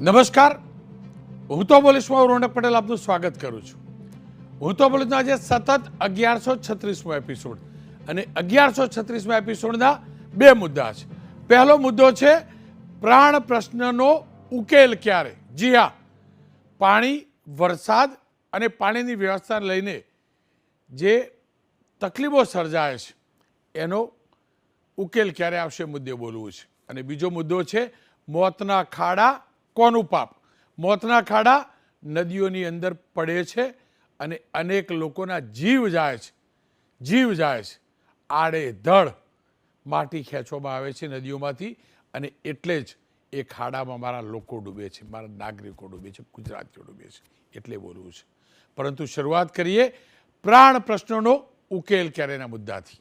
નમસ્કાર. હું તો પોલીસમાં રોનક પટેલ આપનું સ્વાગત કરું છું. હું તો પોલીસનો આજે સતત અગિયારસો છત્રીસમો એપિસોડ અને અગિયારસો છત્રીસમા એપિસોડના બે મુદ્દા છે. પહેલો મુદ્દો છે, પ્રાણ પ્રશ્નનો ઉકેલ ક્યારે? જી હા. પાણી, વરસાદ અને પાણીની વ્યવસ્થાને લઈને જે તકલીફો સર્જાય છે, એનો ઉકેલ ક્યારે આવશે મુદ્દે બોલવું છે. અને બીજો મુદ્દો છે, મોતના ખાડા કોનું પાપ? મોતના ખાડા નદીઓની અંદર પડે છે અને અનેક લોકોના જીવ જાય છે. જીવ જાય છે. આડે ધડ માટી ખેંચવામાં આવે છે નદીઓમાંથી અને એટલે જ એ ખાડામાં મારા લોકો ડૂબે છે, મારા નાગરિકો ડૂબે છે, ગુજરાતીઓ ડૂબે છે, એટલે બોલવું છે. પરંતુ શરૂઆત કરીએ પ્રાણ પ્રશ્નોનો ઉકેલ ક્યારેના મુદ્દાથી.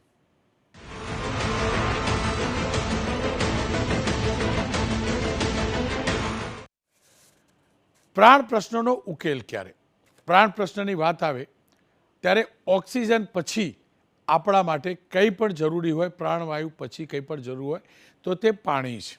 પ્રાણ પ્રશ્નનો ઉકેલ ક્યારે? પ્રાણ પ્રશ્નની વાત આવે, ત્યારે ઓક્સિજન પછી આપણા માટે કંઈ પણ જરૂરી હોય, પ્રાણવાયુ પછી કંઈ પણ જરૂર હોય, તો તે પાણી છે.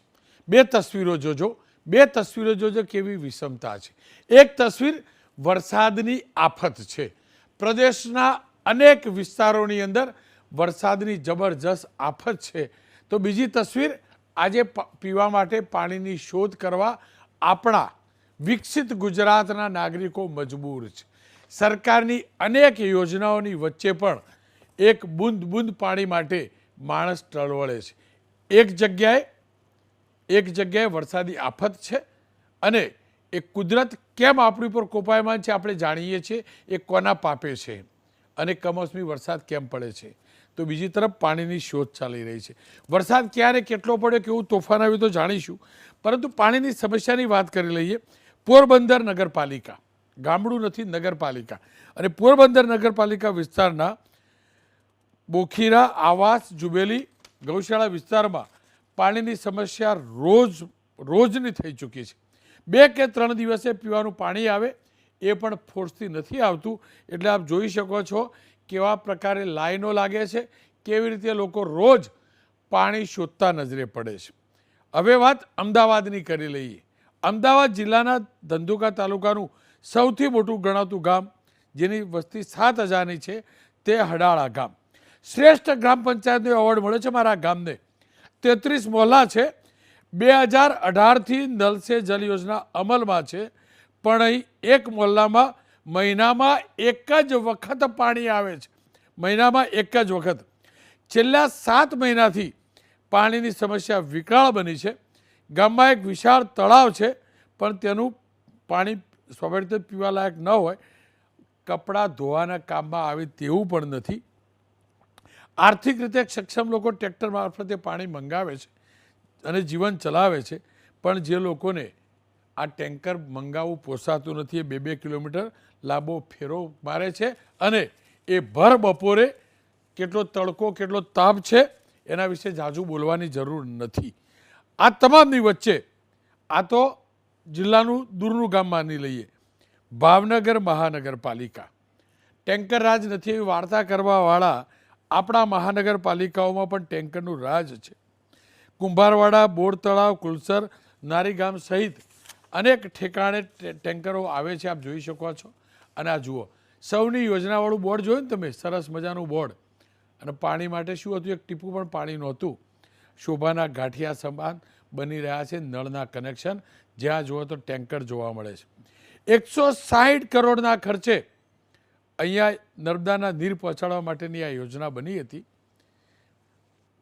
બે તસવીરો જોજો. બે તસવીરો જોજો કેવી વિષમતા છે. એક તસવીર વરસાદની આફત છે. પ્રદેશના અનેક વિસ્તારોની અંદર વરસાદની જબરજસ્ત આફત છે. તો બીજી તસવીર, આજે પીવા માટે પાણીની શોધ કરવા આપણા વિકસિત ગુજરાતના નાગરિકો મજબૂર છે. સરકારની અનેક યોજનાઓની વચ્ચે પણ એક બુંદ બુંદ પાણી માટે માણસ ટળવળે છે. એક જગ્યાએ એક જગ્યાએ વરસાદી આફત છે અને એ કુદરત કેમ આપણી પર કોપાયમાન છે આપણે જાણીએ છીએ એ કોના પાપે છે. અને કમોસમી વરસાદ કેમ પડે છે. તો બીજી તરફ પાણીની શોધ ચાલી રહી છે. વરસાદ ક્યારે કેટલો પડ્યો કેવું તોફાન આવ્યું તો જાણીશું. પરંતુ પાણીની સમસ્યાની વાત કરી લઈએ પોરબંદર નગરપાલિકા. ગામડું નથી, નગરપાલિકા. અને પોરબંદર નગરપાલિકા વિસ્તારના બોખીરા, આવાસ, જુબેલી, ગૌશાળા વિસ્તારમાં પાણીની સમસ્યા રોજ, રોજની થઈ ચૂકી છે. બે કે ત્રણ દિવસે પીવાનું પાણી આવે, એ પણ ફોર્સથી નથી આવતું. એટલે આપ જોઈ શકો છો કેવા પ્રકારે લાઈનો લાગે છે, કેવી રીતે લોકો રોજ પાણી શોધતા નજરે પડે છે. હવે વાત અમદાવાદની કરી લઈએ. અમદાવાદ જિલ્લાના ધંધુકા તાલુકાનું સૌથી મોટું ગણાતું ગામ, જેની વસ્તી સાત હજારની છે, તે હડાળા ગામ. શ્રેષ્ઠ ગ્રામ પંચાયતનો એવોર્ડ મળ્યો છે મારા ગામને. તેત્રીસ મોહલ્લા છે, બે હજાર અઢારથી નલ સે જલ યોજના અમલમાં છે, પણ અહીં એક મોહલ્લામાં મહિનામાં એક જ વખત પાણી આવે છે. મહિનામાં એક જ વખત. છેલ્લા સાત મહિનાથી પાણીની સમસ્યા વિકરાળ બની છે. ગામમાં એક વિશાળ તળાવ છે, પણ તેનું પાણી સ્વાભાવિક રીતે પીવાલાયક ન હોય. કપડાં ધોવાના કામમાં આવે તેવું પણ નથી. આર્થિક રીતે સક્ષમ લોકો ટ્રેક્ટર મારફતે પાણી મંગાવે છે અને જીવન ચલાવે છે, પણ જે લોકોને આ ટેન્કર મંગાવવું પોસાતું નથી, એ બે બે કિલોમીટર લાંબો ફેરો મારે છે અને એ ભર બપોરે કેટલો તડકો, કેટલો તાપ છે, એના વિશે જાજુ બોલવાની જરૂર નથી. આ તમામની વચ્ચે આ તો જિલ્લાનું દૂરનું ગામ માની લઈએ. ભાવનગર મહાનગરપાલિકા. ટેન્કર રાજ નથી એવી વાર્તા કરવાવાળા આપણા મહાનગરપાલિકાઓમાં પણ ટેન્કરનું રાજ છે. કુંભારવાડા, બોર તળાવ, કુલસર, નારીગામ સહિત અનેક ઠેકાણે ટેન્કરો આવે છે, આપ જોઈ શકો છો. અને આ જુઓ, સૌની યોજનાવાળું બોર્ડ જોયું ને તમે? સરસ મજાનું બોર્ડ. અને પાણી માટે શું હતું? એક ટીપું પણ પાણી નહોતું. શોભાના ગાંઠિયા સમાન બની રહ્યા છે નળના કનેક્શન. જ્યાં જુઓ તો ટેન્કર જોવા મળે છે. એકસો સાહીઠ કરોડના ખર્ચે અહીંયા નર્મદાના નીર પહોંચાડવા માટેની આ યોજના બની હતી.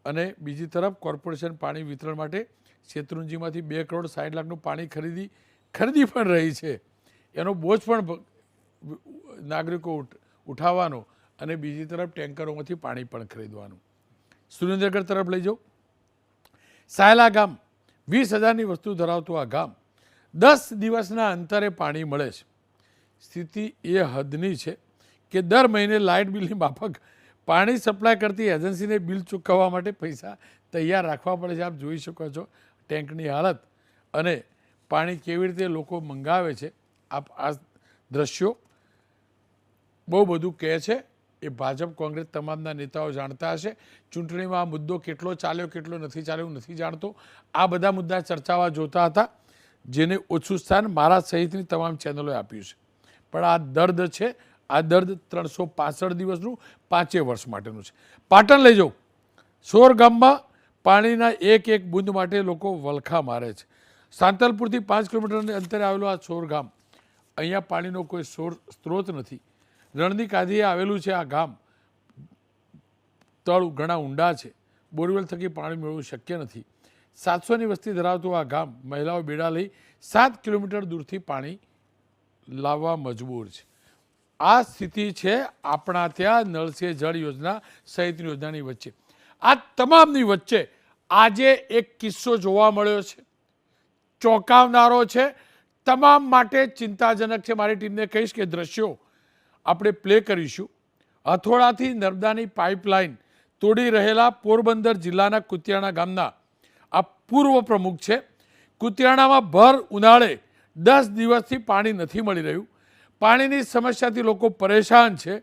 અને બીજી તરફ કોર્પોરેશન પાણી વિતરણ માટે શેત્રુંજીમાંથી બે કરોડ સાઠ લાખનું પાણી ખરીદી ખરીદી પણ રહી છે. એનો બોજ પણ નાગરિકો ઉઠ- ઉઠાવવાનો અને બીજી તરફ ટેન્કરોમાંથી પાણી પણ ખરીદવાનું. સુરેન્દ્રનગર તરફ લઈ જાઓ. સાયલા ગામ. વીસ હજારની વસ્તુ ધરાવતું આ ગામ દસ દિવસના અંતરે પાણી મળે છે. સ્થિતિ એ હદની છે કે દર મહિને લાઇટ બિલની માફક પાણી સપ્લાય કરતી એજન્સીને બિલ ચૂકવવા માટે પૈસા તૈયાર રાખવા પડે છે. આપ જોઈ શકો છો ટેન્કની હાલત અને પાણી કેવી રીતે લોકો મંગાવે છે. આપ આ દ્રશ્યો બહુ બધું કહે છે. એ ભાજપ, કોંગ્રેસ તમામના નેતાઓ જાણતા હશે. ચૂંટણીમાં આ મુદ્દો કેટલો ચાલ્યો, કેટલો નથી ચાલ્યો નથી જાણતો. આ બધા મુદ્દા ચર્ચાવા જોતા હતા, જેને ઓછું સ્થાન મારા સહિતની તમામ ચેનલોએ આપ્યું છે. પણ આ દર્દ છે, આ દર્દ ત્રણસો દિવસનું, પાંચે વર્ષ માટેનું છે. પાટણ લઈ જાઉં સોર ગામમાં પાણીના એક એક બુંદ માટે લોકો વલખા મારે છે. સાંતલપુરથી પાંચ કિલોમીટરને અંતરે આવેલું આ સોર ગામ. અહીંયા પાણીનો કોઈ સોર સ્ત્રોત નથી. રણની કાંધીએ આવેલું છે આ ગામ. તળ ઘણા ઊંડા છે. બોરવેલ થકી પાણી મેળવવું શક્ય નથી. સાતસોની વસ્તી ધરાવતું આ ગામ મહિલાઓ બેડા લઈ સાત કિલોમીટર દૂરથી પાણી લાવવા મજબૂર છે. આ સ્થિતિ છે આપણા ત્યાં નળ જળ યોજના સહિતની યોજનાની વચ્ચે. આ તમામની વચ્ચે આજે એક કિસ્સો જોવા મળ્યો છે. ચોંકાવનારો છે. તમામ માટે ચિંતાજનક છે. મારી ટીમને કહીશ કે દ્રશ્યો આપણે પ્લે કરીશું. હથોડાથી નર્મદાની પાઇપલાઇન તોડી રહેલા પોરબંદર જિલ્લાના કુતિયાણા ગામના આ પૂર્વ પ્રમુખ છે. કુતિયાણામાં ભર ઉનાળે દસ દિવસથી પાણી નથી મળી રહ્યું. પાણીની સમસ્યાથી લોકો પરેશાન છે.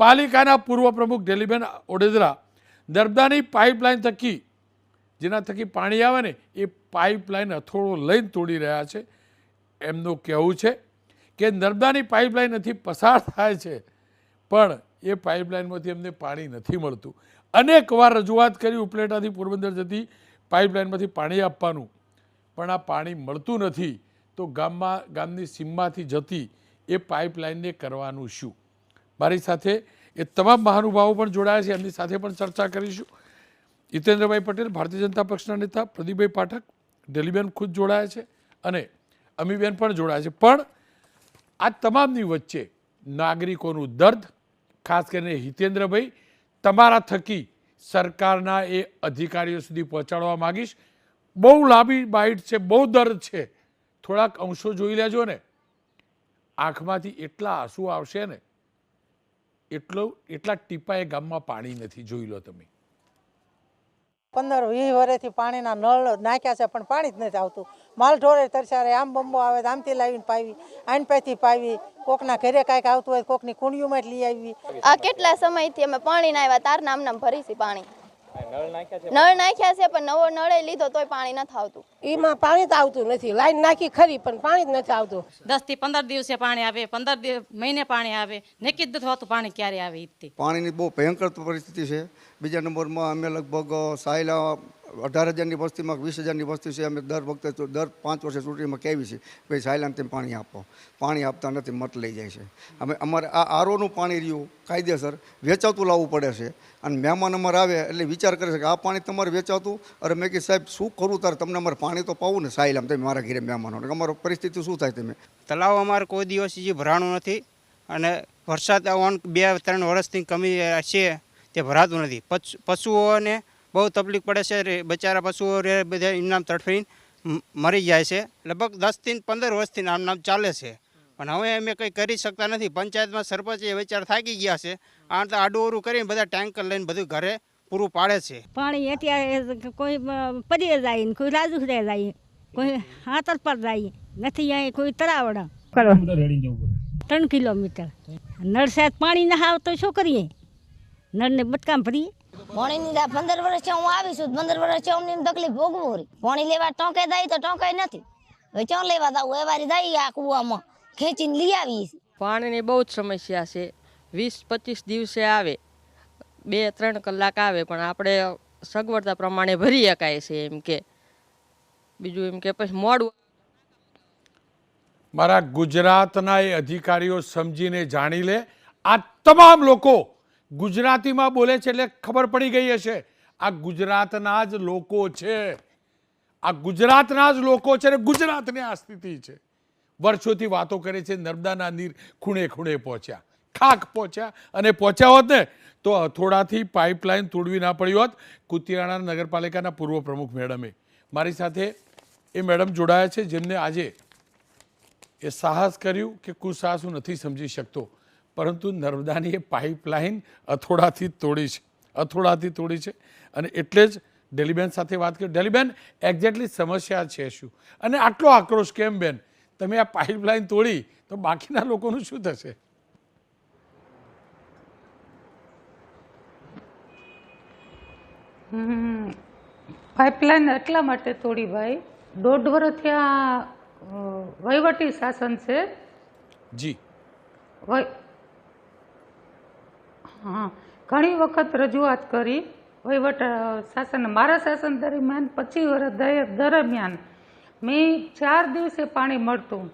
પાલિકાના પૂર્વ પ્રમુખ ડેલીબેન ઓડેદરા નર્મદાની પાઇપલાઇન થકી, જેના થકી પાણી આવે ને, એ પાઇપલાઇન હથોડો લઈને તોડી રહ્યા છે. એમનું કહેવું છે કે નર્મદાની પાઇપલાઇન નથી પસાર થાય છે, પણ એ પાઇપલાઇનમાંથી એમને પાણી નથી મળતું. અનેક વાર રજૂઆત કરી ઉપલેટાથી પોરબંદર જતી પાઇપલાઇનમાંથી પાણી આપવાનું, પણ આ પાણી મળતું નથી, તો ગામમાં, ગામની સીમમાંથી જતી એ પાઇપલાઇનને કરવાનું શું? મારી સાથે એ તમામ મહાનુભાવો પણ જોડાયા છે, એમની સાથે પણ ચર્ચા કરીશું. હિતેન્દ્રભાઈ પટેલ, ભારતીય જનતા પક્ષના નેતા, પ્રદીપભાઈ પાઠક, ડેલીબેન ખુદ જોડાયા છે અને અમીબેન પણ જોડાયા છે. પણ આ તમામની વચ્ચે નાગરિકોનું દર્દ, ખાસ કરીને હિતેન્દ્રભાઈ, તમારા થકી સરકારના એ અધિકારીઓ સુધી પહોંચાડવા માગીશ. બહુ લાંબી બાઇટ છે, બહુ દર્દ છે. થોડાક અંશો જોઈ લેજો ને. આંખમાંથી એટલા આંસુ આવશે ને, એટલો, એટલા ટીપા એ ગામમાં પાણી નથી, જોઈ લો તમે. પંદર વીસ વર્ષથી પાણીના નળ નાખ્યા છે પણ પાણી જ નથી આવતું. માલ ઢોરે તરસારે આમ બંબો આવે તો આમથી લાવીને પાવી આઈન પાથી પાવી. કોકના ઘરે કાંઈક આવતું હોય કોકની કુંડીઓમાં લઈ આવી. આ કેટલા સમયથી અમે પાણી ના આવ્યા? તાર નામ નામ ભરી છે પાણી નળ નાખ્યા છે? પણ નવો નળે લીધો તોય પાણી નથી આવતું એમાં પાણી તો આવતું નથી. લાઈન નાખી ખરી પણ પાણી જ નથી આવતું. દસથી પંદર દિવસે પાણી આવે પંદર મહિને પાણી આવે. નક્કી જ નથી હોતું પાણી ક્યારે આવે પાણીની બહુ ભયંકર પરિસ્થિતિ છે. બીજા નંબરમાં અમે લગભગ સાયલા અઢાર હજારની વસ્તીમાં વીસ હજારની વસ્તી છે. અમે દર વખતે દર પાંચ વર્ષે ચૂંટણીમાં કહેવી છે, ભાઈ, સાયલાને તમે પાણી આપો. પાણી આપતા નથી, મત લઈ જાય છે. અમે, અમારે આ આરોનું પાણી રહ્યું, કાયદેસર વેચાતું લાવવું પડે છે. અને મહેમાન અમારે આવે એટલે વિચાર કરે છે કે આ પાણી તમારે વેચાતું? અરે મેં કીધું, સાહેબ, શું કરું તારે? તમને અમારે પાણી તો પાવું ને, સાયલામ, તમે મારા ઘરે મહેમાનો. અમારો પરિસ્થિતિ શું થાય તમે? તલાવ અમારે કોઈ દિવસ ભરાણું નથી. અને વરસાદ આવવાનું બે, ત્રણ વર્ષથી કમી છે. તે ભરાતું નથી. પશુ પશુઓને બહુ તકલીફ પડે છે બચારા પશુઓ રે બધા ઇનામ તડફીને મરી જાય છે. લગભગ દસથી પંદર વર્ષથી આમ નામ ચાલે છે. પણ હવે અમે કંઈ કરી શકતા નથી. પંચાયતમાં સરપંચ એ વિચાર થાકી ગયા છે. આ તો આડું કરીને બધા ટેન્કર લઈને બધું ઘરે પૂરું પાડે છે. પાણી અત્યારે કોઈ પદીએ જાય ને કોઈ રાજુ જાય. કોઈ હાથર પર જાય. નથી અહીં કોઈ તરાવડા. ત્રણ કિલોમીટર. નળસાદ પાણી ના આવતો શું કરીએ? નળને બટકામ ભરી. પાણીની દા પંદર વર્ષથી હું આવી છું. પંદર વર્ષથી અમને તકલીફ ભોગવું રહી પાણી લેવા ટોંકે જાય તો ટોંકે નથી. હવે ક્યાં લેવા દાવું એવારી જાય આ કૂવામાં. ખેંચીને લઈ આવી છે. પાણીની બહુ જ સમસ્યા છે. વીસ પચીસ દિવસે આવે. બે ત્રણ કલાક આવે પણ આપણે સગવડતા પ્રમાણે ભરી શકાય છે એમ કે. બીજું એમ કે પછી મોડું મારા ગુજરાતના એ અધિકારીઓ સમજીને જાણી લે. આ તમામ લોકો ગુજરાતીમાં બોલે છે એટલે ખબર પડી ગઈ હશે. આ ગુજરાતના જ લોકો છે. આ ગુજરાતના જ લોકો છે ને ગુજરાતની આ સ્થિતિ છે. વર્ષોથી વાતો કરે છે, નર્મદાના નીર ખૂણે ખૂણે પહોંચ્યા. ખાક પહોંચ્યા અને પહોંચ્યા હોત ને, તો હથોડાથી પાઇપલાઇન તોડવી ના પડી હોત. કુતિયાણા નગરપાલિકાના પૂર્વ પ્રમુખ મેડમે. મારી સાથે એ મેડમ જોડાયા છે, જેમને આજે એ સાહસ કર્યું કે કુસાહસ નથી સમજી શકતો. પરંતુ નર્મદાની એ પાઇપલાઇન અથોડાથી તોડી છે અથોડાથી તોડી છે. અને એટલે જ ડેલીબેન સાથે વાત કરી. ડેલીબેન એક્ઝેક્ટલી સમસ્યા છે શું? અને આટલો આક્રોશ કેમ બેન? તમે આ પાઇપલાઇન તોડી તો બાકીના લોકોનું શું થશે? પાઇપલાઇન એટલા માટે તોડી ભાઈ? દોઢ વર્ષ ત્યાં વહીવટી શાસન છે. જી. હા. ઘણી વખત રજૂઆત કરી વહીવટ શાસન મારા શાસન દરમિયાન પચીસ વર્ષ દરમિયાન મેં ચાર દિવસે પાણી મળતું.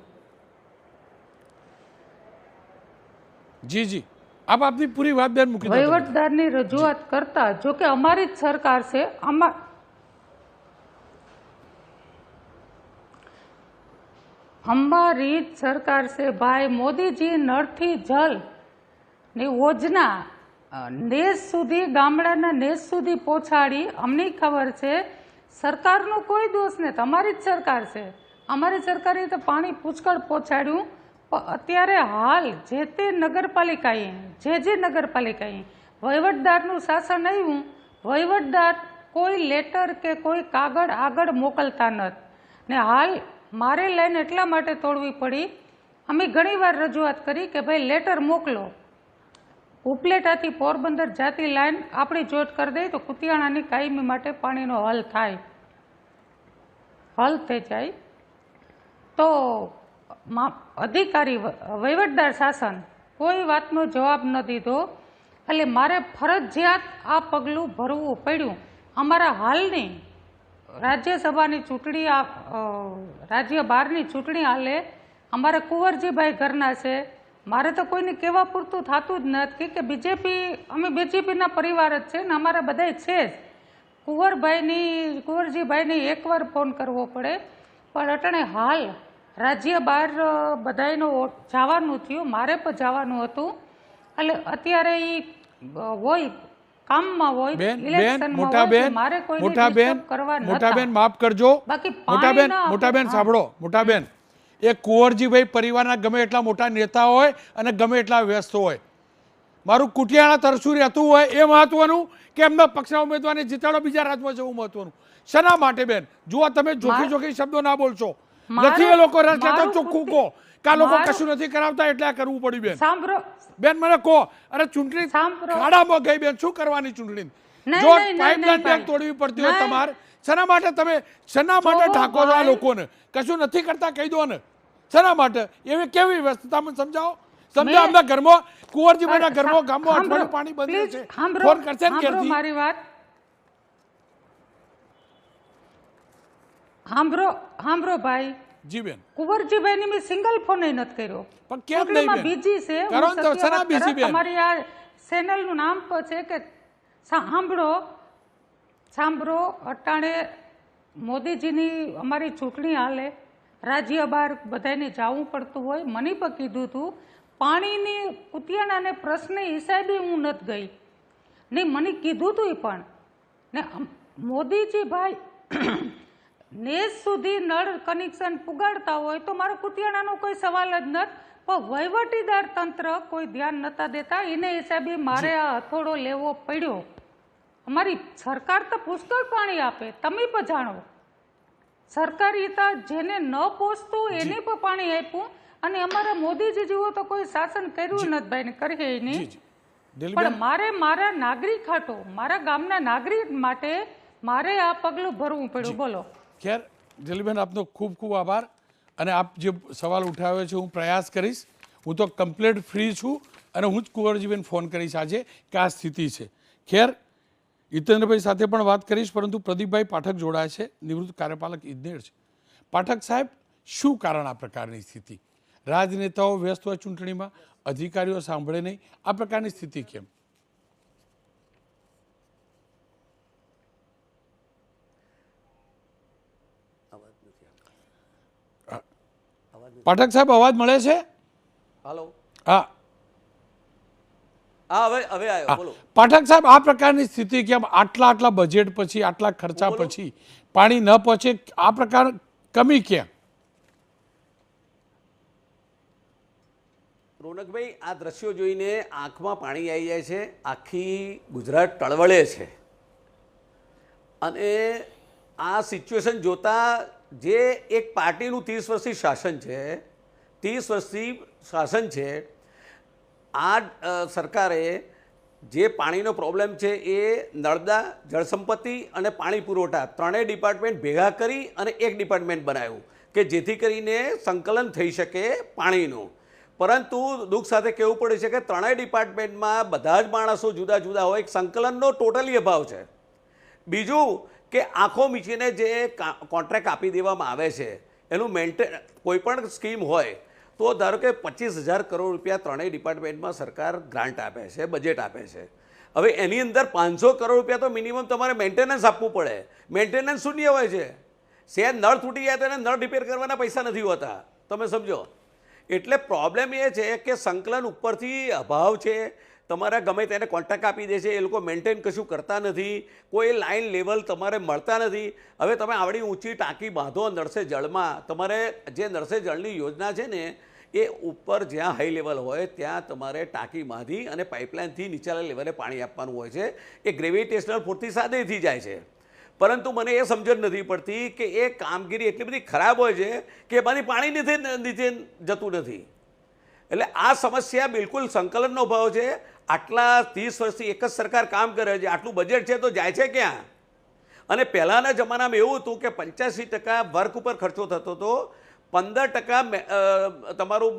જી જી આપ આપની પૂરી વાત બેન મૂકી વહીવટદારની રજૂઆત કરતા જો કે અમારી જ સરકાર છે અમા અમારી જ સરકાર છે ભાઈ મોદીજી નળથી જલની યોજના નેસ સુધી, ગામડાના નેસ સુધી પહોંચાડી, અમને ખબર છે, સરકારનો કોઈ દોષ નહીં, તમારી જ સરકાર છે. અમારી સરકારે તો પાણી પુષ્કળ પહોંચાડ્યું. અત્યારે હાલ જે તે નગરપાલિકાએ, જે જે નગરપાલિકાએ વહીવટદારનું શાસન આવ્યું વહીવટદાર કોઈ લેટર કે કોઈ કાગળ આગળ મોકલતા નથી. ને હાલ મારે લાઈન એટલા માટે તોડવી પડી. અમે ઘણીવાર રજૂઆત કરી કે ભાઈ, લેટર મોકલો. ઉપલેટાથી પોરબંદર જાતી લાઈન આપણી જોટ કરી દઈએ તો કુતિયાણાની કાયમી માટે પાણીનો હલ થાય. હલ થઈ જાય. તો અધિકારી વહીવટદાર શાસન કોઈ વાતનો જવાબ ન દીધો. એટલે મારે ફરજિયાત આ પગલું ભરવું પડ્યું. અમારા હાલની રાજ્યસભાની ચૂંટણી આ રાજ્ય બહારની ચૂંટણી હાલે અમારા કુંવરજીભાઈ ઘરના છે. મારે તો કોઈને કહેવા પૂરતું થતું જ નથી કે બીજેપી અમે બીજેપીના પરિવાર જ છે ને અમારા બધાય છે જ. કુંવરભાઈની કુંવરજીભાઈને એકવાર ફોન કરવો પડે. પણ અટણે હાલ રાજ્ય બહાર બધાનો જવાનું થયું મારે પણ જવાનું હતું. એટલે અત્યારે એ હોય કામમાં હોય ઇલેક્શનમાં હોય મારે કોઈને મોટા બેન કરવા મોટા બેન માફ કરજો. બાકી મોટા બેન મોટા બેન સાંભળો મોટા બેન. એ કુંવરજીભાઈ પરિવારના ગમે એટલા મોટા નેતા હોય અને ગમે એટલા વ્યસ્ત હોય. મારું કુટિયાણા તરસું રહેતું હોય એ મહત્વનું કે એમના પક્ષના ઉમેદવારને જીતાડો બીજા રાજમાં જવું મહત્વનું? શેના માટે બેન? જુઓ તમે જોખી જોખી શબ્દો ના બોલશો. નથી એ લોકો રસ લેતા ચોખ્ખું કહો કે આ લોકો કશું નથી કરાવતા એટલે આ કરવું પડ્યું બેન. સાંભળો. બેન મને કહો અરે ચૂંટણી. ખાડામાં ગઈ બેન શું કરવાની ચૂંટણી? જો પાઇપલાઇન બેન તોડવી પડતી હોય તમારે શેના માટે તમે શેના માટે ઢાંકો છો આ. લોકોને? કશું નથી કરતા કહી દો ને. શેના માટે? એવી કેવી વ્યવસ્થા મને સમજાવો? મેં- એમના ઘરમાં? કુંવરજીભાઈના ઘરમાં ગામમાં અઠવાડિયું પાણી બંધ છે. ફોન કરશે ને ઘેરથી? મારી વાત. હાંભરો હાંભરો ભાઈ. જી બેન કુંવરજીભાઈની મેં સિંગલ ફોન નથી કર્યો. પણ કેમ નહીં બેન? બીજી છે કારણ તો સત્ય બીજી બેન? તમારી આ ચેનલનું નામ છે કે સાંભળો સાંભળો અટાણે મોદીજીની અમારી ચૂંટણી હાલે. રાજ્ય બહાર બધાને જવું પડતું હોય. મને પણ કીધું હતું પાણીની કુતિયાણાને પ્રશ્ન હિસાબે હું નથી ગઈ. ને મને કીધું હતું પણ. ને મોદીજી ભાઈ નેસ સુધી નળ કનેક્શન પુગાડતા હોય તો મારો કુતિયાણાનો કોઈ સવાલ જ નથી પણ વહીવટીદાર તંત્ર કોઈ ધ્યાન નતા દેતા. એને હિસાબે મારે આ હથોડો લેવો પડ્યો. અમારી સરકાર તો પુષ્કળ પાણી આપે. તમે પણ જાણો. સરકારી જેને ન પહોંચતું એને પણ પાણી આપ્યું. અને અમારા મોદીજી જેવો તો કોઈ શાસન કર્યું નથી ભાઈ ને કરીએ નહીં. પણ મારે મારા નાગરિક હાટો મારા ગામના નાગરિક માટે મારે આ પગલું ભરવું પડ્યું. બોલો. ખેર જલીબેન આપનો ખૂબ ખૂબ આભાર. અને આપ જે સવાલ ઉઠાવ્યો છે હું પ્રયાસ કરીશ. હું તો કમ્પ્લેટ ફ્રી છું અને હું જ કુંવરજીબેન ફોન કરીશ આજે કે આ સ્થિતિ છે. ખેર હિતેન્દ્રભાઈ સાથે પણ વાત કરીશ પરંતુ પ્રદીપભાઈ પાઠક જોડાય છે. નિવૃત્ત કાર્યપાલક ઇજનેર છે. પાઠક સાહેબ શું કારણ આ પ્રકારની સ્થિતિ? રાજનેતાઓ વ્યસ્ત હોય ચૂંટણીમાં અધિકારીઓ સાંભળે નહીં. આ પ્રકારની સ્થિતિ કેમ? પાઠક સાહેબ અવાજ મળે છે? હાલો. હા. હા હવે હવે આવ્યો બોલો. પાઠક સાહેબ આ પ્રકારની સ્થિતિ કેમ આટલા આટલા બજેટ પછી આટલા ખર્ચા પછી પાણી ન પહોંચે આ પ્રકાર કમી કેમ રોનકભાઈ આ દ્રશ્યો જોઈને આંખમાં પાણી આવી જાય છે. આખી ગુજરાત ટળવળે છે. અને આ સિચ્યુએશન જોતા જે એક પાર્ટીનું ત્રીસ વર્ષથી શાસન છે ત્રીસ વર્ષથી શાસન છે આ સરકારે જે પાણીનો પ્રોબ્લેમ છે એ નર્મદા જળસંપત્તિ અને પાણી પુરવઠા ત્રણેય ડિપાર્ટમેન્ટ ભેગા કરી અને એક ડિપાર્ટમેન્ટ બનાવ્યું કે જેથી કરીને સંકલન થઈ શકે પાણીનું. પરંતુ દુઃખ સાથે કહેવું પડે છે કે ત્રણેય ડિપાર્ટમેન્ટમાં બધા જ માણસો જુદા જુદા હોય સંકલનનો ટોટલી અભાવ છે. બીજું કે આંખો મીચીને જે કોન્ટ્રાક્ટ આપી દેવામાં આવે છે, એનું મેન્ટેન કોઈ પણ સ્કીમ હોય તો ધારો કે પચીસ હજાર કરોડ રૂપિયા ત્રણેય ડિપાર્ટમેન્ટમાં સરકાર ગ્રાન્ટ આપે છે બજેટ આપે છે. હવે એની અંદર પાંચસો કરોડ રૂપિયા તો મિનિમમ તમારે મેન્ટેનન્સ આપવું પડે. મેન્ટેનન્સ શૂન્ય હોય છે? શેર નળ તૂટી જાય તો એને નળ રિપેર કરવાના પૈસા નથી હોતા. તમે સમજો. એટલે પ્રોબ્લેમ એ છે કે સંકલન ઉપરથી અભાવ છે તમારા ગમે તેને કોન્ટેક્ટ આપી દે છે એ લોકો મેન્ટેન કશું કરતા નથી, કોઈ લાઇન લેવલ તમારે મળતા નથી. હવે તમે આવડી ઊંચી ટાંકી બાંધો નળસે જળમાં, તમારે જે નળસે જળની યોજના છે ને, એ ઉપર જ્યાં હાઈ લેવલ હોય ત્યાં તમારે ટાંકી બાંધી અને પાઇપલાઇનથી નીચેના લેવલે પાણી આપવાનું હોય છે. એ ગ્રેવિટેશનલ પૂરતી સાદેથી જાય છે. પરંતુ મને એ સમજણ નથી પડતી કે એ કામગીરી એટલી બધી ખરાબ હોય છે કે એમાંથી પાણી નીચે નીચે જતું નથી. એટલે આ સમસ્યા બિલકુલ સંકલનનો ભાવ છે. આટલા ત્રીસ વર્ષથી એક જ સરકાર કામ કરે છે આટલું બજેટ છે તો જાય છે ક્યાં? અને પહેલાંના જમાનામાં એવું હતું કે પંચ્યાસી ટકા વર્ક ઉપર ખર્ચો થતો હતો પંદર ટકા મે- તમારું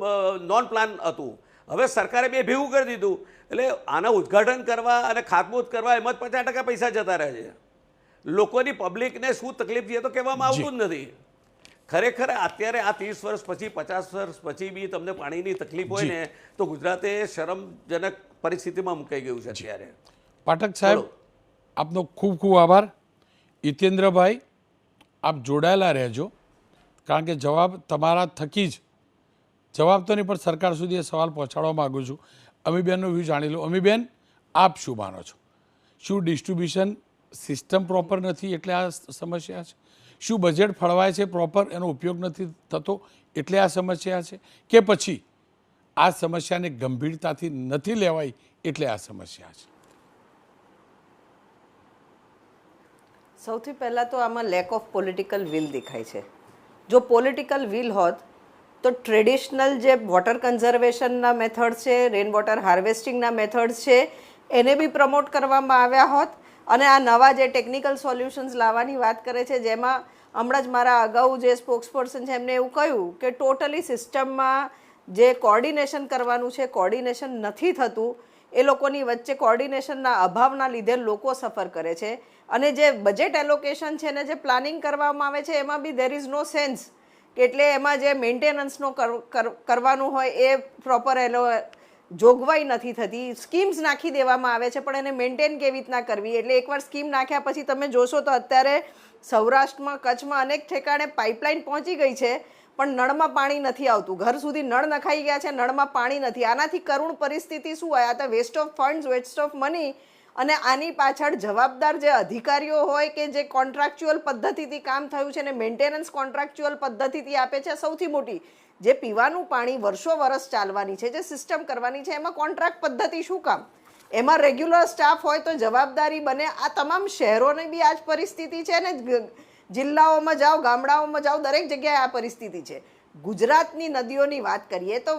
નોન પ્લાન હતું. હવે સરકારે બે ભેગું કરી દીધું. એટલે આના ઉદ્ઘાટન કરવા અને ખાતમુહૂર્ત કરવા એમાં જ પચાસ ટકા પૈસા જતા રહે છે. લોકોની પબ્લિકને શું તકલીફ છે તો કહેવામાં આવતું જ નથી. ખરેખર અત્યારે આ ત્રીસ વર્ષ પછી પચાસ વર્ષ પછી બી તમને પાણીની તકલીફ હોય ને તો ગુજરાતે શરમજનક પરિસ્થિતિમાં મુકાઈ ગયું છે અત્યારે. પાઠક સાહેબ આપનો ખૂબ ખૂબ આભાર. હિતેન્દ્રભાઈ આપ જોડાયેલા રહેજો. કારણ કે જવાબ તમારા થકી જ. જવાબ તો નહીં પણ સરકાર સુધી એ સવાલ પહોંચાડવા માગું છું. અમીબેનનો વ્યૂ જાણી લો. અમીબેન આપ શું માનો છો? શું ડિસ્ટ્રીબ્યુશન સિસ્ટમ પ્રોપર નથી એટલે આ સમસ્યા છે? શું બજેટ ફળવાય છે પ્રોપર એનો ઉપયોગ નથી થતો? એટલે આ સમસ્યા છે કે પછી આ સમસ્યાને ગંભીરતાથી નથી લેવાય એટલે આ સમસ્યા છે. સૌથી પહેલાં તો આમાં લેક ઓફ પોલિટિકલ વિલ દેખાય છે. જો પોલિટિકલ વિલ હોત, તો ટ્રેડિશનલ જે વોટર કન્ઝર્વેશનના મેથડ છે રેન વોટર હાર્વેસ્ટિંગના મેથડ છે, એને બી પ્રમોટ કરવામાં આવ્યા હોત. અને આ નવા જે ટેકનિકલ સોલ્યુશન્સ લાવવાની વાત કરે છે, જેમાં હમણાં જ મારા અગાઉ જે સ્પોક્સ પર્સન છે, એમને એવું કહ્યું કે ટોટલી સિસ્ટમમાં જે કોર્ડિનેશન કરવાનું છે કોર્ડિનેશન નથી થતું, એ લોકોની વચ્ચે કોર્ડિનેશનના અભાવના લીધે લોકો સફર કરે છે. અને જે બજેટ એલોકેશન છે ને જે પ્લાનિંગ કરવામાં આવે છે, એમાં be there is no sense એટલે એમાં જે મેન્ટેનન્સનો કરવાનું હોય એ પ્રોપર એનો જોગવાઈ નથી થતી. સ્કીમ્સ નાખી દેવામાં આવે છે, પણ એને મેન્ટેન કેવી રીતના કરવી? એટલે એકવાર સ્કીમ નાખ્યા પછી તમે જોશો તો અત્યારે સૌરાષ્ટ્રમાં, કચ્છમાં અનેક ઠેકાણે પાઇપલાઇન પહોંચી ગઈ છે, પણ નળમાં પાણી નથી આવતું. ઘર સુધી નળ નખાઈ ગયા છે, નળમાં પાણી નથી. આનાથી કરુણ પરિસ્થિતિ શું હોય? આ તો waste of funds waste of money અને આની પાછળ જવાબદાર જે અધિકારીઓ હોય કે જે કોન્ટ્રાક્ચ્યુઅલ પદ્ધતિથી કામ થયું છે ને મેન્ટેનન્સ કોન્ટ્રાક્ચ્યુઅલ પદ્ધતિથી આપે છે, સૌથી મોટી. જે પીવાનું પાણી વર્ષો વર્ષ ચાલવાની છે, જે સિસ્ટમ કરવાની છે, એમાં કોન્ટ્રાક્ટ પદ્ધતિ શું કામ? એમાં રેગ્યુલર સ્ટાફ હોય તો જવાબદારી બને આ તમામ શહેરોની બી આ જ પરિસ્થિતિ છે ને જિલ્લાઓમાં જાઓ, ગામડાઓમાં જાઓ, દરેક જગ્યાએ આ પરિસ્થિતિ છે. ગુજરાતની નદીઓની વાત કરીએ તો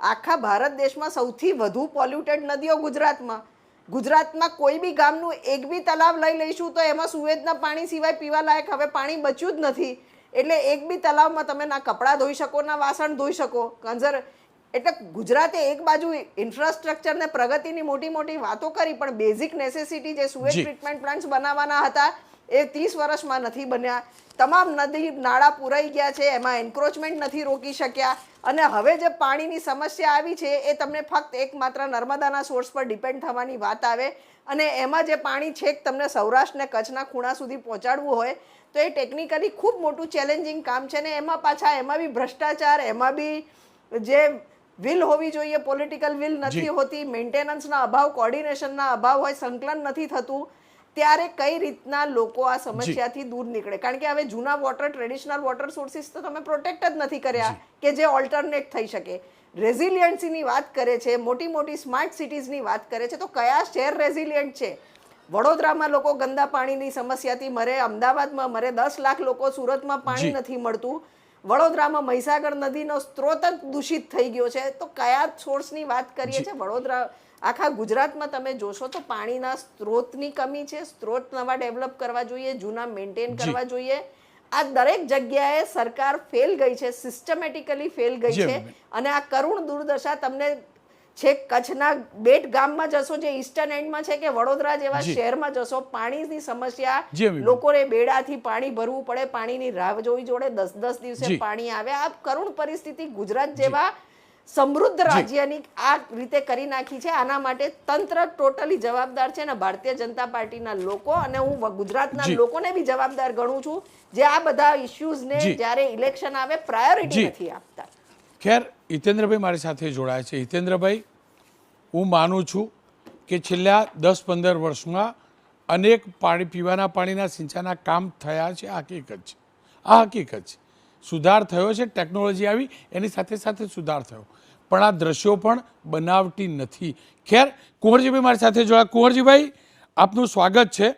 આખા ભારત દેશમાં સૌથી વધુ પોલ્યુટેડ નદીઓ ગુજરાતમાં. ગુજરાતમાં કોઈ બી ગામનું એક બી તલાવ લઈ લઈશું તો એમાં સુએજના પાણી સિવાય પીવા લાયક હવે પાણી બચ્યું જ નથી. એટલે એક બી તલાવમાં તમે ના કપડાં ધોઈ શકો ના વાસણ ધોઈ શકો. કન્ઝર એટલે ગુજરાતે એક બાજુ ઇન્ફ્રાસ્ટ્રક્ચર ને પ્રગતિની મોટી મોટી વાતો કરી પણ બેઝિક નેસેસિટી જે સુએજ ટ્રીટમેન્ટ પ્લાન્ટ્સ બનાવવાના હતા એ ત્રીસ વર્ષમાં નથી બન્યા. તમામ નદી નાળા પુરાઈ ગયા છે એમાં એન્ક્રોચમેન્ટ નથી રોકી શક્યા. અને હવે જે પાણીની સમસ્યા આવી છે એ તમને ફક્ત એકમાત્ર નર્મદાના સોર્સ પર ડિપેન્ડ થવાની વાત આવે. અને એમાં જે પાણી છેક તમને સૌરાષ્ટ્રને કચ્છના ખૂણા સુધી પહોંચાડવું હોય તો એ ટેકનિકલી ખૂબ મોટું ચેલેન્જિંગ કામ છે ને એમાં પાછા એમાં બી ભ્રષ્ટાચાર એમાં બી જે વિલ હોવી જોઈએ પોલિટિકલ વિલ નથી હોતી મેન્ટેનન્સના અભાવ કોર્ડિનેશનના અભાવ હોય સંકલન નથી થતું ત્યારે કઈ રીતના લોકો આ સમસ્યાથી દૂર નીકળે? કારણ કે હવે જૂના વોટર ટ્રેડિશનલ વોટર સોર્સિસ તો તમે પ્રોટેક્ટ જ નથી કર્યા કે જે ઓલ્ટરનેટ થઈ શકે. રેઝિલિયન્સીની વાત કરે છે મોટી મોટી સ્માર્ટ સિટીઝની વાત કરે છે તો કયા શહેર રેઝિલિયન્ટ છે? વડોદરામાં લોકો ગંદા પાણીની સમસ્યાથી મરે અમદાવાદમાં મરે દસ લાખ લોકો સુરતમાં પાણી નથી મળતું. વડોદરામાં મહીસાગર નદીનો સ્ત્રોત જ દૂષિત થઈ ગયો છે. તો કયા સોર્સની વાત કરીએ છીએ? વડોદરા આખા ગુજરાતમાં તમે જોશો તો પાણીના સ્ત્રોતની કમી છે. સ્ત્રોત નવા ડેવલપ કરવા જોઈએ જૂના મેન્ટેન કરવા જોઈએ. આ દરેક જગ્યાએ સરકાર ફેલ ગઈ છે સિસ્ટમેટિકલી ફેલ ગઈ છે. અને આ કરુણ દુર્દશા તમને છેક કચ્છના બેટ ગામમાં જશો જે ઈસ્ટર્ન એન્ડમાં છે કે વડોદરા જેવા શહેરમાં જશો પાણીની સમસ્યા લોકોને બેડાથી પાણી ભરવું પડે પાણીની રાહ જોવી જોડે દસ દસ દિવસે પાણી આવે. આ કરુણ પરિસ્થિતિ ગુજરાત જેવા સમૃદ્ધ રાજ્યની આ રીતે કરી નાખી છે. આના માટે તંત્ર ટોટલી જવાબદાર છે અને ભારતીય જનતા પાર્ટીના લોકો અને હું ગુજરાતના લોકોને બી જવાબદાર ગણું છું. જે આ બધા ઇસ્યુઝને. જ્યારે ઇલેક્શન આવે પ્રાયોરિટી નથી આપતા. ખેર હિતેન્દ્રભાઈ મારી સાથે જોડાયા છે. હિતેન્દ્રભાઈ, હું માનું છું કે છેલ્લા દસ પંદર વર્ષમાં અનેક પાણી પીવાના પાણીના સિંચાઈના કામ થયા છે. આ હકીકત છે. આ હકીકત છે. સુધાર થયો છે, ટેકનોલોજી આવી, એની સાથે સાથે સુધાર થયો. પણ આ દ્રશ્યો પણ બનાવટી નથી. ખેર, કુંવરજીભાઈ મારી સાથે જોડાયા. કુંવરજીભાઈ, આપનું સ્વાગત છે.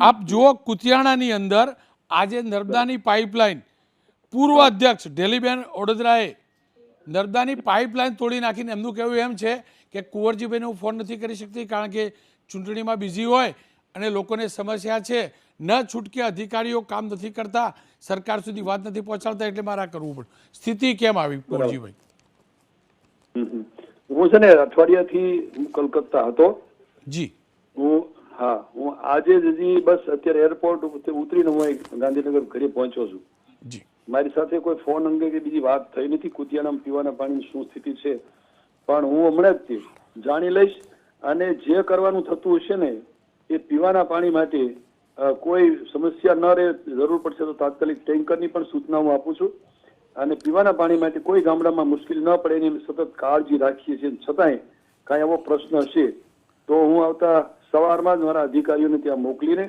આપ જુઓ કુતિયાણાની અંદર આજે નર્મદાની પાઇપલાઇન પૂર્વ અધ્યક્ષ ઢેલીબેન ઓડોદરાએ નર્મદાની પાઇપલાઇન તોડી નાખીને એમનું કહેવું એમ છે કે કુંવરજીભાઈને હું ફોન નથી કરી શકતી કારણ કે ચૂંટણીમાં બિઝી હોય અને લોકોને સમસ્યા છે. ન છૂટકે અધિકારીઓ કામ નથી કરતા સરકાર સુધી વાત નથી પહોંચાડતા એટલે મારે આ કરવું પડે. સ્થિતિ કેમ આવી કુંવરજીભાઈ? હું છે ને અઠવાડિયાથી હું કલકત્તા હતો. જી. હું હા હું આજે જ હજી બસ અત્યારે એરપોર્ટ ઉતરીને હું ગાંધીનગર ઘરે પહોંચ્યો છું. જી. મારી સાથે કોઈ ફોન અંગે કે બીજી વાત થઈ નથી. કુતિયાના પીવાના પાણીની શું સ્થિતિ છે? પણ હું હમણાં જ જાણી લઈશ અને જે કરવાનું થતું હશે ને, એ પીવાના પાણી માટે કોઈ સમસ્યા ન રહે, જરૂર પડશે તો તાત્કાલિક ટેન્કરની પણ સૂચના હું આપું છું. અને પીવાના પાણી માટે કોઈ ગામડામાં મુશ્કેલી ન પડે, એની સતત કાળજી રાખીએ છીએ. છતાંય કાંઈ એવો પ્રશ્ન હશે તો હું આવતા સવારમાં જ મારા અધિકારીઓને ત્યાં મોકલીને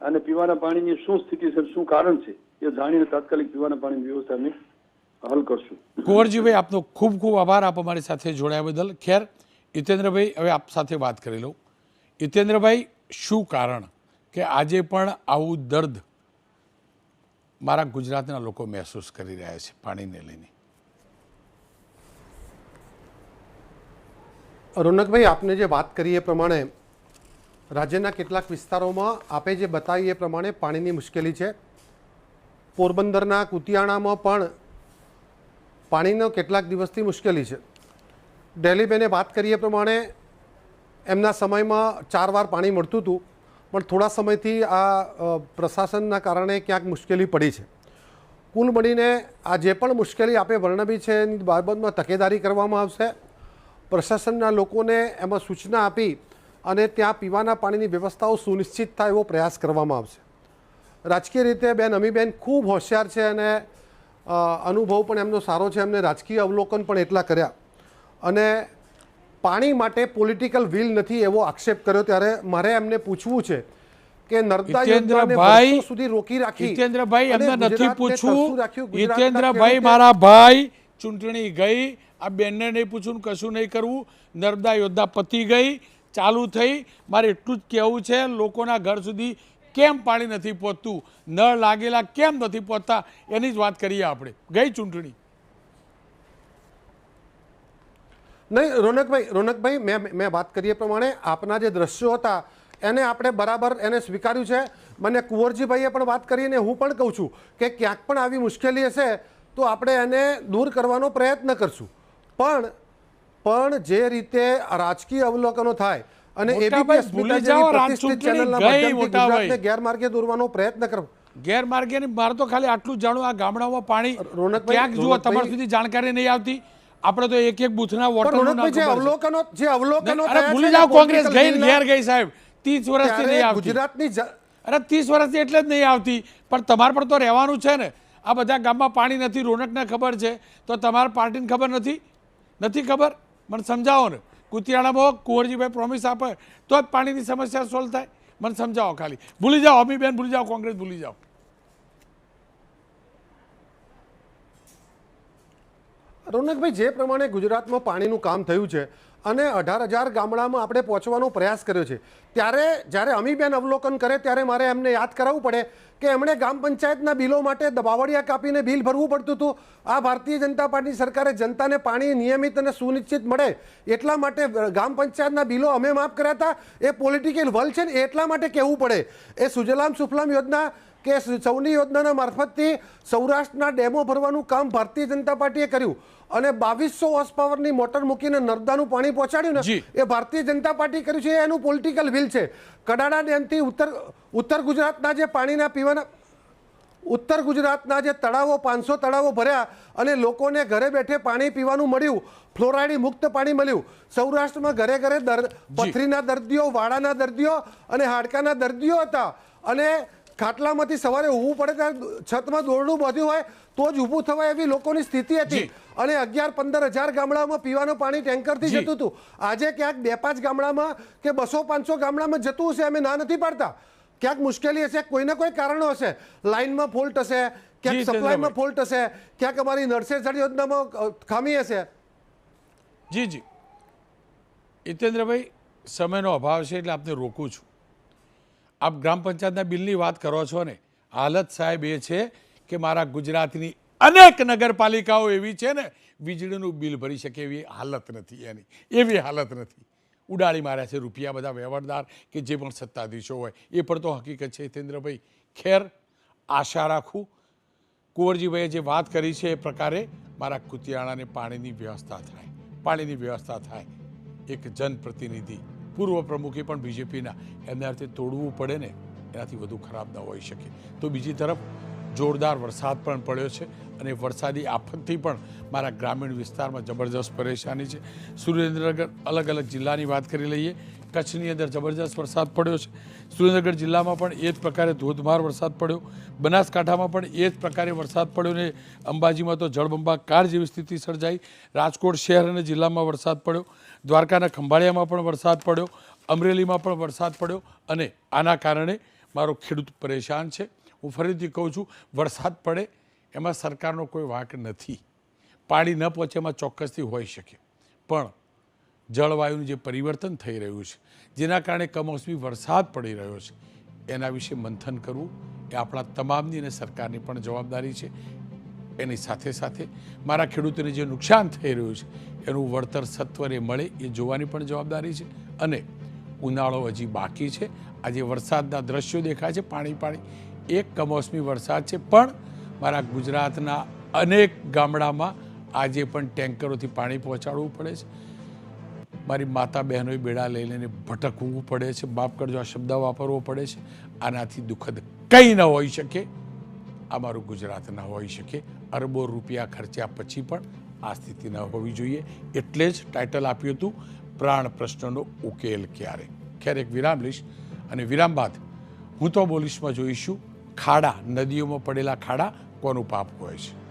અને પીવાના પાણીની શું સ્થિતિ છે, શું કારણ છે એ જાણીને તાત્કાલિક પીવાના પાણીની વ્યવસ્થાને હલ કરશું. કુંવરજીભાઈ આપનો ખૂબ ખૂબ આભાર. આપ અમારી સાથે જોડાયા બદલ. ખેર હિતેન્દ્રભાઈ હવે આપ સાથે વાત કરી લઉં. હિતેન્દ્રભાઈ શું કારણ કે આજે પણ આવું દર્દ મારા ગુજરાતના લોકો મહેસૂસ કરી રહ્યા છે પાણીને લઈને? રોનકભાઈ આપને જે વાત કરી એ પ્રમાણે રાજ્યના કેટલાક વિસ્તારોમાં આપે જે બતાવી એ પ્રમાણે પાણીની મુશ્કેલી છે. પોરબંદરના કુતિયાણામાં પણ પાણીનો કેટલાક દિવસથી મુશ્કેલી છે. ડેલીબેને વાત કરીએ પ્રમાણે એમના સમયમાં ચાર વાર પાણી મળતું હતું, પણ થોડા સમયથી આ પ્રશાસનના કારણે ક્યાંક મુશ્કેલી પડી છે. કુલ મળીને આ જે પણ મુશ્કેલી આપે વર્ણવી છે, એની બાબતમાં તકેદારી કરવામાં આવશે. પ્રશાસનના લોકોને એમાં સૂચના આપી અને ત્યાં પીવાના પાણીની વ્યવસ્થાઓ સુનિશ્ચિત થાય એવો પ્રયાસ કરવામાં આવશે. રાજકીય રીતે બેન અમીબેન ખૂબ હોશિયાર છે અને અનુભવ પણ એમનો સારો છે. એમને રાજકીય અવલોકન પણ એટલા કર્યા. અને પાણી માટે પોલિટિકલ વિલ નથી એવો આક્ષેપ કર્યો. ત્યારે મારે એમને પૂછવું છે કે નર્મદા યોજનાને સુધી રોકી રાખી જીતેન્દ્રભાઈ એમને નથી પૂછવું. ખેડૂતે- મારા ભાઈ ચૂંટણી ગઈ. આ બેનને નહીં પૂછવું કશું નહીં કરવું. નર્મદા યોદ્ધા પતી ગઈ ચાલુ થઈ. મારે એટલું જ કહેવું છે લોકોના ઘર સુધી કેમ પાણી નથી પહોંચતું નળ લાગેલા કેમ નથી પહોંચતા એની જ વાત કરીએ આપણે. ગઈ ચૂંટણી. નહીં, રોનકભાઈ રોનકભાઈ, મેં મેં વાત કરીએ પ્રમાણે આપના જે દ્રશ્યો હતા, એને આપણે બરાબર એને સ્વીકાર્યું છે. મને કુંવરજીભાઈએ પણ વાત કરીને હું પણ કહું છું કે ક્યાંક પણ આવી મુશ્કેલી હશે તો આપણે એને દૂર કરવાનો પ્રયત્ન કરશું. પણ પણ જે રીતે રાજકીય અવલોકનો થાય અને એબીપી ભૂલી જાઓ, પ્રતિષ્ઠિત ચેનલના માધ્યમથી ગુજરાતને ગેરમાર્ગે દોરવાનો પ્રયત્ન કરો. ગેરમાર્ગે નહીં, મારે તો ખાલી આટલું જ આ ગામડાઓમાં પાણી ક્યાંક જુઓ તમારી સુધી જાણકારી નહીં આવતી. આપણે તો એક એક બૂથના વોટર જે. અવલોકનો જે અવલોકનો અરે ભૂલી જાઓ કોંગ્રેસ ગઈ ઘેર ગઈ સાહેબ. ત્રીસ વર્ષથી નહીં આવતી. ગુજરાતની અરે ત્રીસ વર્ષથી એટલે જ નહીં આવતી. પણ તમારે પણ તો રહેવાનું છે ને. આ બધા ગામમાં પાણી નથી રોનકને ખબર છે. તો તમારા પાર્ટીને ખબર નથી? નથી ખબર? મને સમજાવો ને. કુતિયાણામાં કુંવરજીભાઈ પ્રોમિસ આપે. તો જ પાણીની સમસ્યા સોલ્વ થાય. મને સમજાવો ખાલી. ભૂલી જાઓ અમીબેન ભૂલી જાઓ, કોંગ્રેસ ભૂલી જાઓ. રોનકભાઈ, જે પ્રમાણે ગુજરાતમાં પાણીનું કામ થયું છે અને અઢાર હજાર ગામડામાં આપણે પહોંચવાનો પ્રયાસ કર્યો છે. ત્યારે જ્યારે અમીબેન અવલોકન કરે ત્યારે મારે એમને યાદ કરાવવું પડે કે એમણે ગ્રામ પંચાયતના બિલો માટે દબાવડિયા કાપીને બિલ ભરવું પડતું હતું. આ ભારતીય જનતા પાર્ટી સરકારે જનતાને પાણી નિયમિત અને સુનિશ્ચિત મળે એટલા માટે ગ્રામ પંચાયતના બિલો અમે માફ કર્યા હતા. એ પોલિટિકલ વલ છે ને એટલા માટે કહેવું પડે. એ સુજલામ સુફલામ યોજના કે સૌની યોજનાના મારફતથી સૌરાષ્ટ્રના ડેમો ભરવાનું કામ ભારતીય જનતા પાર્ટીએ કર્યું અને બાવીસો હોર્સ પાવરની મોટર મૂકીને નર્મદાનું પાણી પહોંચાડ્યું ને એ ભારતીય જનતા પાર્ટી કર્યું છે એનું પોલિટિકલ વિલ છે. કડાડા ડેમથી ઉત્તર ઉત્તર ગુજરાતના જે પાણીના પીવાના ઉત્તર ગુજરાતના જે તળાવો પાંચસો તળાવો ભર્યા અને લોકોને ઘરે બેઠે પાણી પીવાનું મળ્યું ફ્લોરાઇડ મુક્ત પાણી મળ્યું. સૌરાષ્ટ્રમાં ઘરે ઘરે દર પથરીના દર્દીઓ વાડાના દર્દીઓ અને હાડકાના દર્દીઓ હતા અને ખાટલામાંથી સવારે ઊભું પડે ત્યારે છતમાં દોરડું બાંધ્યું હોય તો જ ઊભું થવાય એવી લોકોની સ્થિતિ હતી. અને અગિયાર પંદર હજાર ગામડામાં પીવાનું પાણી ટેન્કરથી જતું હતું. આજે ક્યાંક બે પાંચ ગામડામાં કે બસો પાંચસો ગામડામાં જતું હશે અમે ના નથી પાડતા. ક્યાંક મુશ્કેલી હશે કોઈને કોઈ કારણો હશે. લાઇનમાં ફોલ્ટ હશે ક્યાંક સપ્લાયમાં ફોલ્ટ હશે ક્યાંક અમારી નર્સરી યોજનામાં ખામી હશે. જી જી. હિતેન્દ્રભાઈ સમયનો અભાવ છે એટલે આપને રોકું છું. આપ ગ્રામ પંચાયતના બિલની વાત કરો છો ને, હાલત સાહેબ એ છે કે મારા ગુજરાતની અનેક નગરપાલિકાઓ એવી છે ને, વીજળીનું બિલ ભરી શકે એવી હાલત નથી એની, એવી હાલત નથી. ઉડાડી માર્યા છે રૂપિયા બધા વ્યવહારદાર કે જે પણ સત્તાધીશો હોય, એ પણ તો હકીકત છે હિતેન્દ્રભાઈ. ખેર, આશા રાખું, કુંવરજીભાઈએ જે વાત કરી છે એ પ્રકારે મારા કુતિયાણાને પાણીની વ્યવસ્થા થાય, પાણીની વ્યવસ્થા થાય, એક જનપ્રતિનિધિ પૂર્વ પ્રમુખે પણ બીજેપીના. એમને અર્થે તોડવું પડે ને, એનાથી વધુ ખરાબ ન હોઈ શકે. તો બીજી તરફ, જોરદાર વરસાદ પણ પડ્યો છે અને વરસાદી આફતથી પણ મારા ગ્રામીણ વિસ્તારમાં જબરજસ્ત પરેશાની છે. સુરેન્દ્રનગર અલગ અલગ જિલ્લાની વાત કરી લઈએ કચ્છની અંદર જબરજસ્ત વરસાદ પડ્યો છે. સુરેન્દ્રનગર જિલ્લામાં પણ એ જ પ્રકારે ધોધમાર વરસાદ પડ્યો. બનાસકાંઠામાં પણ એ જ પ્રકારે વરસાદ પડ્યો ને અંબાજીમાં તો જળબંબાકાર જેવી સ્થિતિ સર્જાઈ. રાજકોટ શહેર અને જિલ્લામાં વરસાદ પડ્યો. દ્વારકાના ખંભાળિયામાં પણ વરસાદ પડ્યો. અમરેલીમાં પણ વરસાદ પડ્યો અને આના કારણે મારો ખેડૂત પરેશાન છે. હું ફરીથી કહું છું, વરસાદ પડે એમાં સરકારનો કોઈ વાંક નથી. પાણી ન પહોંચે એમાં ચોક્કસથી હોઈ શકે. પણ જળવાયુનું જે પરિવર્તન થઈ રહ્યું છે, જેના કારણે કમોસમી વરસાદ પડી રહ્યો છે, એના વિશે મંથન કરવું એ આપણા તમામની અને સરકારની પણ જવાબદારી છે. એની સાથે સાથે મારા ખેડૂતોને જે નુકસાન થઈ રહ્યું છે, એનું વળતર સત્વરે મળે એ જોવાની પણ જવાબદારી છે અને ઉનાળો હજી બાકી છે. આજે વરસાદના દ્રશ્યો દેખાય છે, પાણી પાણી, એક કમોસમી વરસાદ છે, પણ મારા ગુજરાતના અનેક ગામડામાં આજે પણ ટેન્કરોથી પાણી પહોંચાડવું પડે છે. મારી માતા બહેનોએ બેડા લઈ લઈને ભટકવું પડે છે બાપ કરજો, આ શબ્દ વાપરવો પડે છે. આનાથી દુઃખદ કંઈ ન હોઈ શકે આ મારું ગુજરાત ન હોઈ શકે. અરબો રૂપિયા ખર્ચ્યા પછી પણ આ સ્થિતિ ન હોવી જોઈએ. એટલે જ ટાઇટલ આપ્યું હતું, પ્રાણ પ્રશ્નનો ઉકેલ ક્યારે? ક્યારેક વિરામ લઈશ અને વિરામ બાદ હું તો બોલીશમાં જોઈશું, ખાડા, નદીઓમાં પડેલા ખાડા કોનું પાપ હોય છે?